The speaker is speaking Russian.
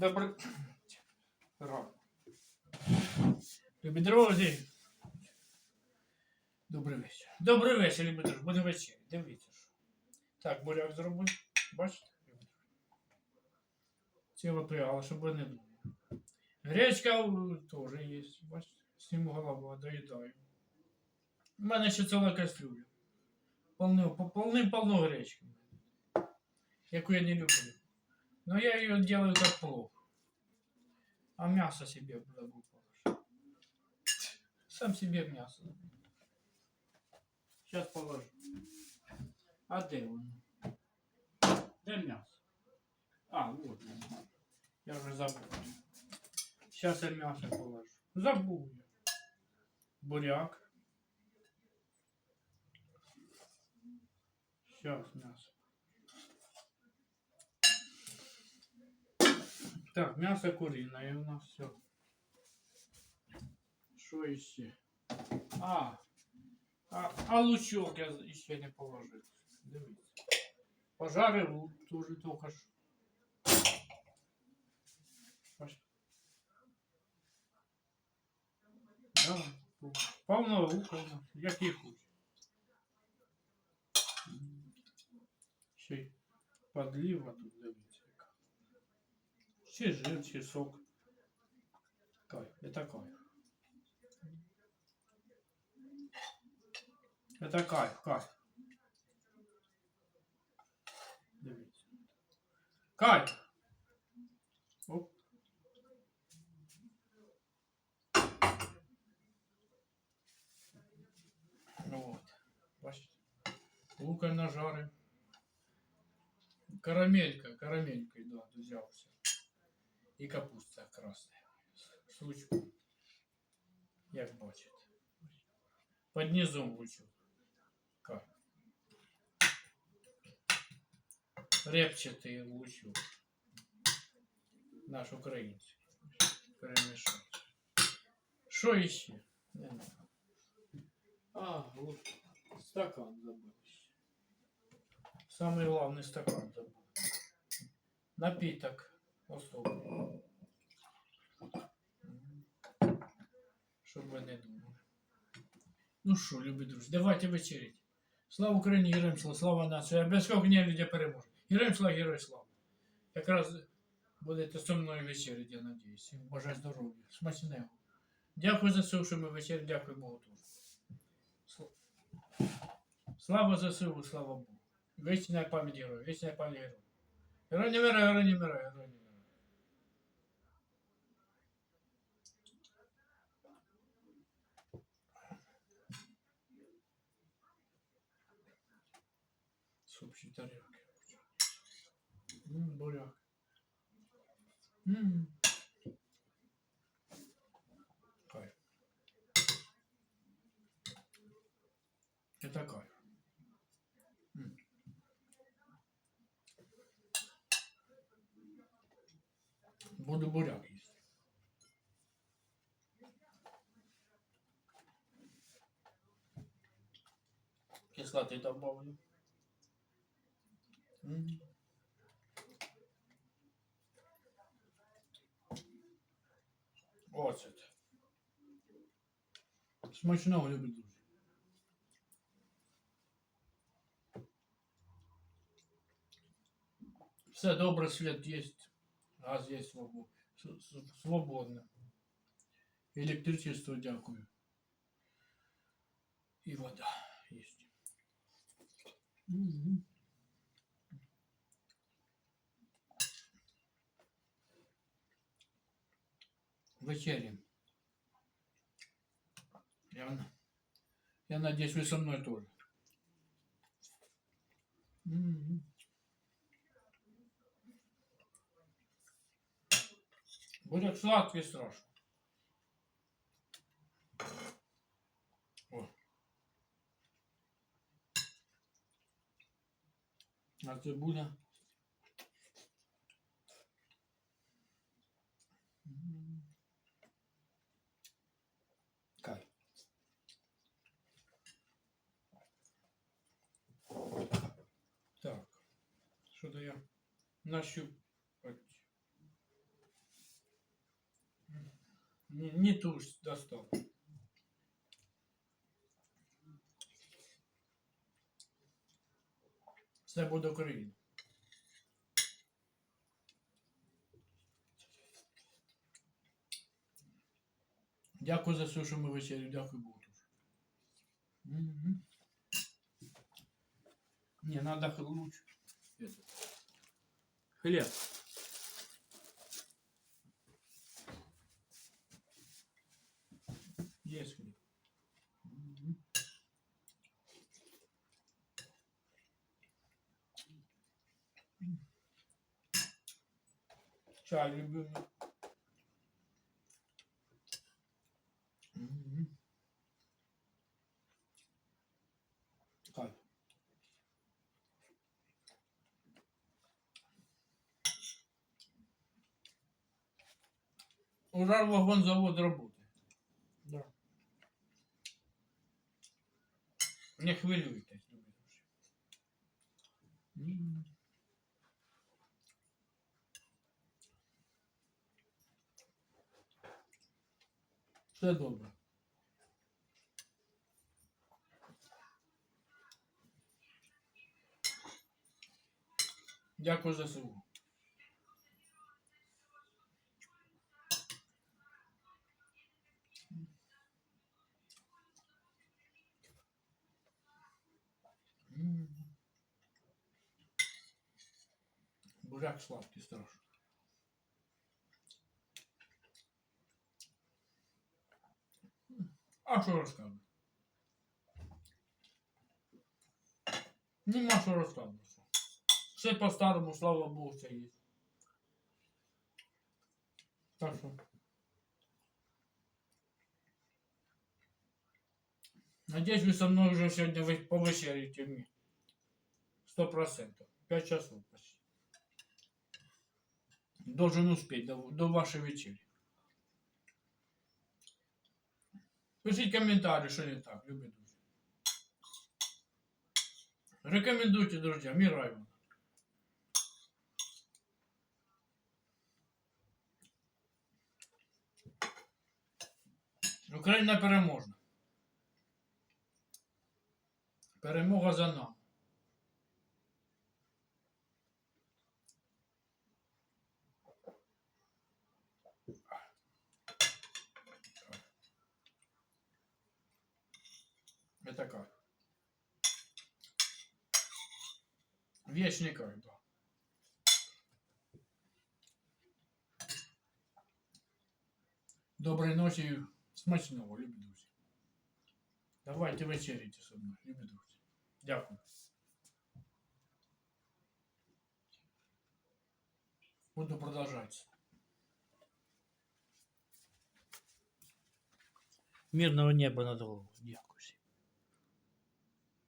Добре. Любі друзі. Добрий вечір. Добрий вечір, любі друзі. Буде вечір. Дивіться. що. Так, буряк зробив. Бачите? Ціло пряла, щоб не думали. Гречка теж є. Бачите? Сніму голова, доїдаю. У мене ще ціла кастрюля. Полно, полным полно гречки. Яку я не люблю. Но я ее делаю как плов. А мясо себе забыл положить. Сам себе мясо. Сейчас положу. А где он? Где мясо? А, вот. Я уже забыл. Сейчас я мясо положу. Забыл я. Буряк. Сейчас мясо. Так, мясо куриное у нас все. Что еще? А, а, а лучок я еще не положил. Дивіться. Пожарив лук тоже только что. Бачите? Да, повно лука у нас, як і хоч. Ще й подліва тут дивіться. Чи жир, чи сок. Кайф, это кайф. Это кайф, кайф. Дивіться. Кайф! Оп. Ну вот. Бачите? Лука нажарив. Карамелька, карамелькой, да, взявся І капуста красна. З лучком. Як бачите. Под низом лучок. Как? Репчатий лучок. Наш український. Перемішати. Що іще? Не знаю. А, вот стакан забыл. Самый главный стакан забыл. Напиток Особый. Щоб ви не думали. Ну що, любі друзі, давайте вечерять. Слава Україні, героям слава, слава нації. Обов'язково гнів людей переможе. Героям слава, герой слава. Якраз будете зі мною вечерять, я. Всім бажаю здоров'я. Смачного. Дякую за все, що ми вечерять, дякую Богу теж. Сл- Слава ЗСУ, слава Богу. Вечная память героя, вечная память героя. Герой не мира, герой не мира, герой не мира. С общей тарелки. М, буряк. М. Кайф. Это кайф. М. Буду буряк есть. Кислоты добавлю. Оцет. Смачного, любі друзі. Все добре, свет есть, газ с- свободно. Электричество дякую. И вода есть. Мгм. Вечеря. Я, я надеюсь, вы со мной тоже. Будет сладкий страшно. А цибуля. М. нащупать. Не, не ту ж достав. Все буде Україна. Дякую за все, що ми вечерю. Дякую Богу. Мгм. Не, надо лучше. Хлеб. Есть хлеб. Чай любимый. Урал вагонзавод работает. Да. Не хвилюйтесь, любі друзі. М. Все добре. Дякую за село. Буряк сладкий страшно. А що розказувати? Нема що розказувати. Все по-старому, слава Богу, це є. Так що. Надеюсь, вы со мной уже сегодня повечерите мне. Сто процентов. Пять часов почти. Должен успеть до, до вашей вечери. Пишите комментарии, что не так, любые друзья. Рекомендуйте, друзья, мира вам. Україна переможна. Перемога за нами. Это как? Вечный кайф, да. Доброї ночі, смачного, любі друзі. Давайте вечеряйте со мною, любі друзі. Дякую. Буду продолжать. Мирного неба над головою. Дякую. всім.